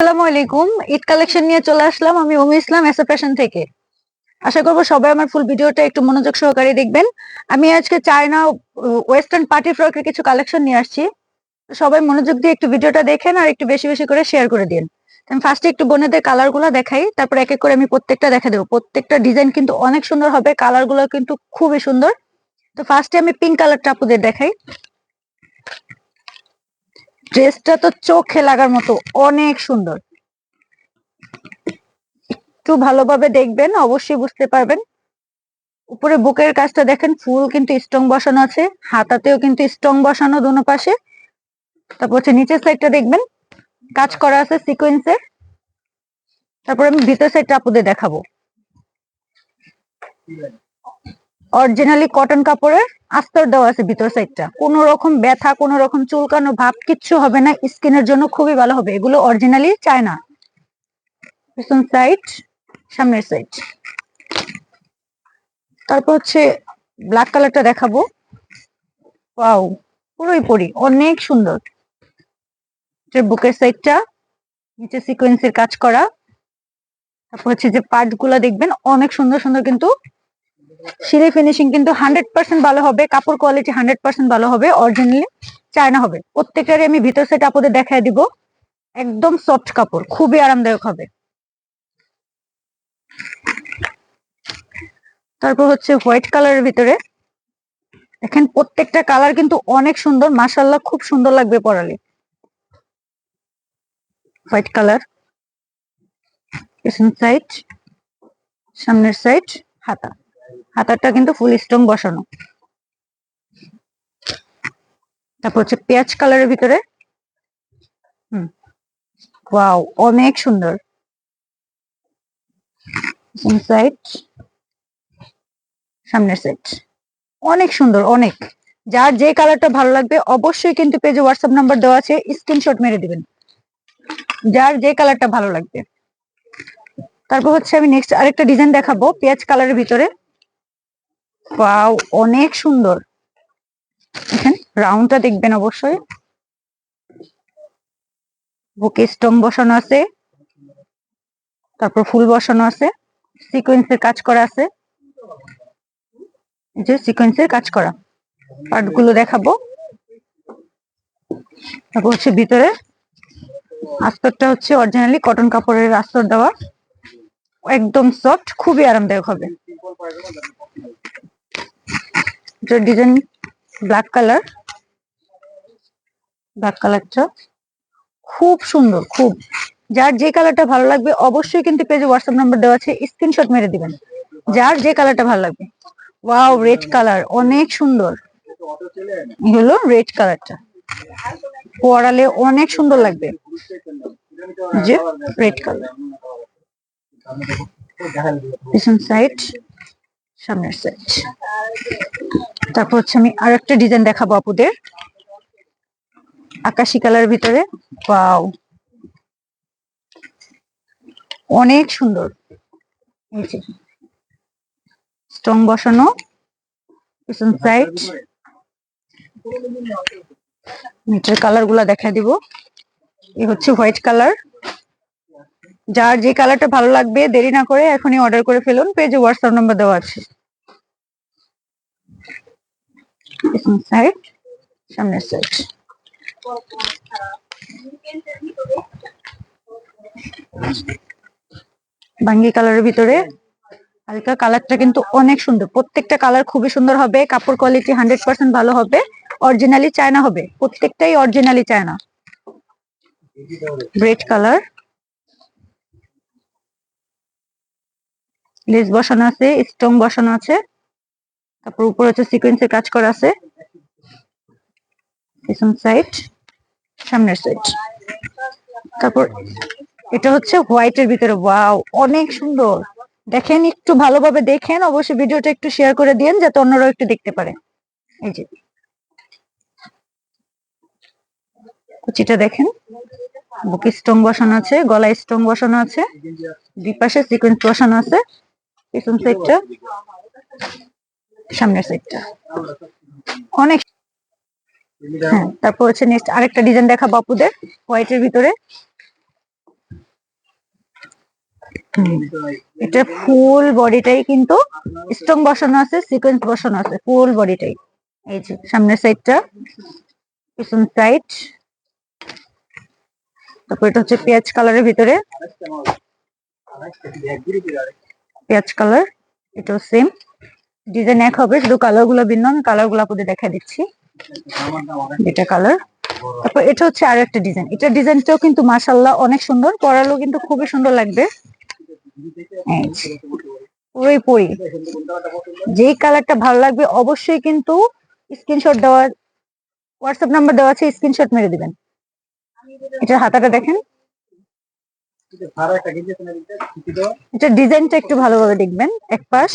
আসসালামু আলাইকুম। ঈদ কালেকশন নিয়ে চলে আসলাম আমি ওমি ইসলাম এসএ থেকে। আশা করব সবাই আমার ফুল ভিডিওটা একটু মনোযোগ সহকারে দেখবেন। আমি আজকে চায়না ওয়েস্টার্ন পার্টি ফ্রকের কিছু কালেকশন নিয়ে আসছি। সবাই মনোযোগ দিয়ে একটু ভিডিওটা দেখেন আর একটু বেশি বেশি করে শেয়ার করে দিন। আমি ফার্স্টে একটু বোনেদের কালারগুলো দেখাই, তারপর এক এক করে আমি প্রত্যেকটা দেখা দেবো। প্রত্যেকটা ডিজাইন কিন্তু অনেক সুন্দর হবে কালারগুলো কিন্তু খুবই সুন্দর। তো ফার্স্টে আমি পিঙ্ক কালারটা আপুদের দেখাই। ড্রেসটা তো চোখে লাগার মতো, অনেক সুন্দর। একটু ভালোভাবে দেখবেন, অবশ্যই বুঝতে পারবেন। উপরে বুকের কাজটা দেখেন, ফুল কিন্তু স্ট্রং বসানো আছে, হাতাতেও কিন্তু স্ট্রং বসানো দুনো পাশে। তারপর হচ্ছে নিচের সাইডটা দেখবেন, কাজ করা আছে সিকোয়েন্সের তারপর আমি ভিতর সাইডটা আপুদের দেখাবো। অরিজিনালি কটন কাপড়ের আস্তর দেওয়া আছে ভিতর সাইডটা কোনো রকম ব্যথা, কোনো রকম চুলকানো ভাব কিচ্ছু হবে না, স্কিনের জন্য খুবই ভালো হবে। এগুলো অরিজিনালি চায় না পিছন সাইড সামনের সাইড তারপর হচ্ছে ব্ল্যাক কালারটা দেখাবো। ওয়াও পুরোই পরি, অনেক সুন্দর। যে বুকের সাইডটা নিচে সিকোয়েন্সের কাজ করা। তারপর হচ্ছে যে পার্টগুলা দেখবেন, অনেক সুন্দর সুন্দর কিন্তু সিলাই ফিনিশিং কিন্তু হান্ড্রেড পার্সেন্ট ভালো হবে, কাপড় কোয়ালিটি হান্ড্রেড পার্সেন্ট ভালো হবে অরিজিনালি চায়না হবে। প্রত্যেকটারই আমি ভিতর সাইড আপনাদের দেখায় দিব। একদম সফট কাপড়, খুবই আরামদায়ক হবে। তারপর হচ্ছে হোয়াইট কালারের ভিতরে। দেখেন প্রত্যেকটা কালার কিন্তু অনেক সুন্দর মাসাল্লাহ খুব সুন্দর লাগবে পরালে। হোয়াইট কালার পিছন সাইড সামনের সাইড হাতা। হাতাটা কিন্তু ফুল স্ট্রং বসানো। তারপর হচ্ছে পেঁয়াজ কালারের ভিতরে। হুম ওয়াও অনেক সুন্দর। সাইড সামনের সেট অনেক সুন্দর, অনেক। যার যে কালারটা ভালো লাগবে, অবশ্যই কিন্তু পেজে হোয়াটসঅ্যাপ নাম্বার দেওয়া আছে স্ক্রিনশট মেরে দিবেন। যার যে কালারটা ভালো লাগবে। তারপর হচ্ছে আমি নেক্সট আরেকটা ডিজাইন দেখাবো, পেঁয়াজ কালারের ভিতরে। ওয়াও অনেক সুন্দর। দেখেন রাউন্ডটা দেখবেন অবশ্যই। বুকে স্টং বসানো আছে। তারপর ফুল বসানো আছে। সিকোয়েন্সের কাজ করা আছে। যে সিকোয়েন্সের কাজ করা। পার্টগুলো দেখাবো। তারপর হচ্ছে ভিতরে আস্তরটা হচ্ছে অরিজিনালি কটন কাপড়ের আস্তর দেওয়া। একদম সফট খুবই আরামদায়ক হবে। ডিজাইন ব্ল্যাক কালার ব্ল্যাক কালারটা খুব সুন্দর, খুব। যার যে কালারটা ভালো লাগবে, অবশ্যই কিন্তু পেজে হোয়াটসঅ্যাপ নাম্বার দেওয়া আছে স্ক্রিনশট মেরে দিবেন। যার যে কালারটা ভালো লাগবে। ওয়াও রেড কালার অনেক সুন্দর। হলো রেড কালারটা পরালে অনেক সুন্দর লাগবে। যে রেড কালার পিছন সাইড সামনের সাইড তারপর হচ্ছে আমি আর একটা ডিজাইন দেখাবো আপুদের। আকাশি কালার ভিতরে। ওয়াও! অনেক সুন্দর। স্ট্রং বসানো, পিছন সাইড কালারগুলা দেখা দিব। এ হচ্ছে হোয়াইট কালার যার যে কালারটা ভালো লাগবে, দেরি না করে এখনই অর্ডার করে ফেলুন। পেজে হোয়াটসঅ্যাপ নাম্বার দেওয়া আছে। সাইড সামনের সাইড বাঙ্গি কালারের ভিতরে। হালকা কালারটা কিন্তু অনেক সুন্দর। প্রত্যেকটা কালার খুবই সুন্দর হবে। কাপড় কোয়ালিটি হান্ড্রেড পার্সেন্ট ভালো হবে। অরিজিনালি চায়না হবে। প্রত্যেকটাই originally China red colour lace বসানো আছে স্টং বসানো আছে। তারপর উপরে হচ্ছে সিকোয়েন্সের কাজ করা আছে। পিছন সাইড সামনের সাইড তারপর এটা হচ্ছে হোয়াইটের ভিতরে। ওয়াও অনেক সুন্দর। দেখেন, একটু ভালোভাবে দেখেন। অবশ্যই ভিডিওটা একটু শেয়ার করে দিন যাতে অন্যরাও একটু দেখতে পারে। এই যে। কুচিটা দেখেন। বুকে স্টং বসানো আছে, গলায় স্টং বসানো আছে। দুই পাশে সিকোয়েন্স বসানো আছে। পিছন সাইডটা সামনের সাইডটা অনেক হ্যাঁ তারপর হচ্ছে নেক্সট আরেকটা ডিজাইন দেখা বাপুদের হোয়াইটের ভিতরে। এটা ফুল বডিটাই কিন্তু স্টোন বসানো আছে সিকোয়েন্স বসানো আছে, ফুল বডিটাই। এই যে, সামনের সাইডটা পিছন সাইড তারপর এটা হচ্ছে পেঁয়াজ কালারের ভিতরে। পেঁয়াজ কালার এটাও সেম ডিজাইন এক হবে শুধু কালারগুলো ভিন্ন আমি কালারগুলো আপনাদের দেখা দিচ্ছি। এটা কালার। তারপর এটা হচ্ছে আর একটা ডিজাইন এটা ডিজাইনটাও কিন্তু মাশাল্লাহ অনেক সুন্দর পরালেও কিন্তু খুবই সুন্দর লাগবে। যে, যেই কালারটা ভালো লাগবে অবশ্যই কিন্তু স্ক্রিনশট দেওয়া হোয়াটসঅ্যাপ নাম্বার দেওয়া আছে স্ক্রিনশট মেরে দিবেন। এটার হাতাটা দেখেন। এটা ডিজাইনটা একটু ভালোভাবে দেখবেন এক পাশ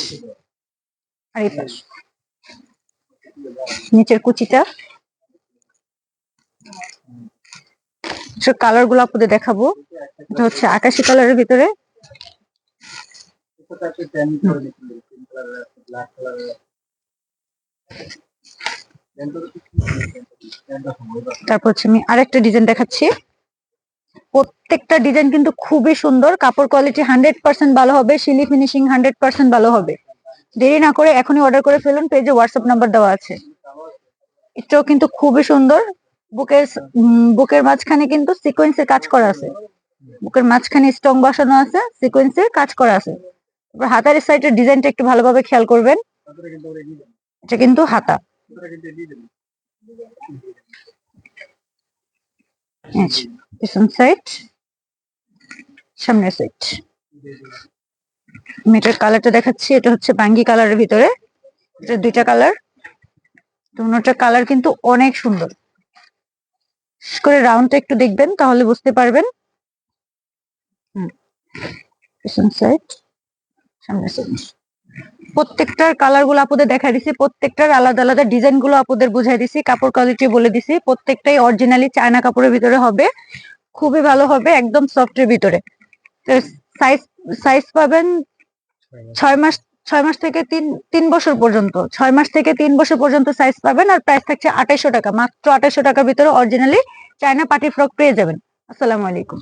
আর এই পাশ। নিচের কুচিটা। কালারগুলো আপনাদের দেখাবো। এটা হচ্ছে আকাশি কালারের ভিতরে। তারপর হচ্ছে আমি আরেকটা ডিজাইন দেখাচ্ছি। প্রত্যেকটা ডিজাইন কিন্তু খুবই সুন্দর। কাপড় কোয়ালিটি হান্ড্রেড পার্সেন্ট ভালো হবে শিলি ফিনিশিং হান্ড্রেড পার্সেন্ট ভালো হবে। দেরি না করে এখনই অর্ডার করে ফেলুন পেজে হোয়াটসঅ্যাপ নাম্বার দেওয়া আছে। এটাও কিন্তু খুবই সুন্দর। বুকের বুকের মাঝখানে কিন্তু সিকোয়েন্সের কাজ করা আছে। বুকের মাঝখানে স্টং বসানো আছে সিকোয়েন্সের কাজ করা আছে। হাতার সাইডের ডিজাইনটা একটু ভালোভাবে খেয়াল করবেন। এটা কিন্তু হাতা। আচ্ছা, পিছন সাইড সামনের সাইড আমি এটার কালারটা দেখাচ্ছি, এটা হচ্ছে বাঙ্গি কালারের ভিতরে। এটা দুইটা কালার দুটা কালার কিন্তু অনেক সুন্দর। করে রাউন্ডটা একটু দেখবেন, তাহলে বুঝতে পারবেন। প্রত্যেকটার কালারগুলো আপনাদের দেখা দিছি, প্রত্যেকটার আলাদা আলাদা ডিজাইনগুলো আপনাদের বুঝাই দিছি, কাপড় কোয়ালিটি বলে দিছি। প্রত্যেকটাই অরিজিনালি চায়না কাপড়ের ভিতরে হবে। খুবই ভালো হবে, একদম সফটের ভিতরে। সাইজ সাইজ পাবেন ছয় মাস ছয় মাস থেকে তিন তিন বছর পর্যন্ত। ছয় মাস থেকে তিন বছর পর্যন্ত সাইজ পাবেন আর প্রাইস থাকছে আঠাইশো টাকা। মাত্র আঠাইশো টাকার ভিতরে অরিজিনালি চায়না পার্টি ফ্রক পেয়ে যাবেন। আসসালামু আলাইকুম।